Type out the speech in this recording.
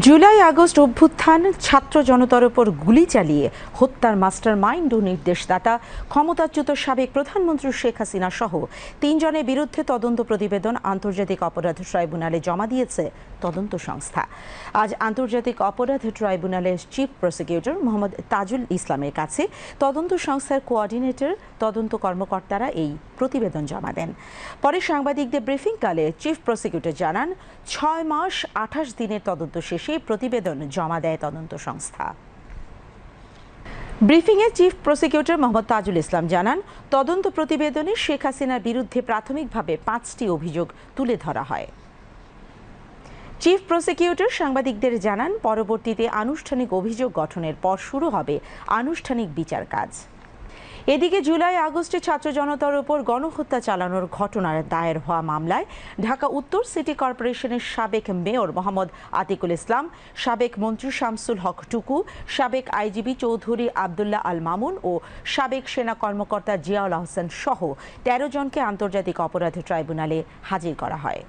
July August অভ্যুত্থান, ছাত্র জনতার উপর গুলি চালিয়ে হত্যার মাস্টার মাইন্ড ও নির্দেশদাতা, ক্ষমতাচ্যুত সাবেক প্রধানমন্ত্রী শেখ হাসিনা সহ তিনজনের বিরুদ্ধে তদন্ত প্রতিবেদন আন্তর্জাতিক অপরাধ ট্রাইব্যুনালে জমা দিয়েছে তদন্ত সংস্থা। আজ আন্তর্জাতিক অপরাধ ট্রাইব্যুনালের চিফ প্রসিকিউটর মোহাম্মদ তাজুল ইসলামের কাছে তদন্ত সংস্থার কোঅর্ডিনেটর, তদন্ত কর্মকর্তারা এই প্রতিবেদন জমা দেন। পরে সাংবাদিকদের ব্রিফিংকালে চিফ প্রসিকিউটর জানান, ছয় মাস আঠাশ দিনের তদন্ত শেষে প্রতিবেদন জমা দেয় তদন্ত সংস্থা। ব্রিফিংয়ে চিফ প্রসিকিউটর মোহাম্মদ তাজুল ইসলাম জানান, তদন্ত প্রতিবেদনে শেখ হাসিনার বিরুদ্ধে প্রাথমিকভাবে পাঁচটি অভিযোগ তুলে ধরা হয়। চিফ প্রসিকিউটর সাংবাদিকদের জানান, পরবর্তীতে আনুষ্ঠানিক অভিযোগ গঠনের পর শুরু হবে আনুষ্ঠানিক বিচার কাজ। এদিকে জুলাই আগস্টে ছাত্র জনতার উপর গণহত্যা চালানোর ঘটনার দায়ের হওয়া মামলায় ঢাকা উত্তর সিটি কর্পোরেশনের সাবেক মেয়র মোহাম্মদ আতিকুল ইসলাম, সাবেক মন্ত্রী শামসুল হক টুকু, সাবেক আইজিবি চৌধুরী আবদুল্লাহ আল মামুন ও সাবেক সেনা কর্মকর্তা জিয়াউল আহসান সহ তেরো জনকে আন্তর্জাতিক অপরাধ ট্রাইব্যুনালে হাজির করা হয়।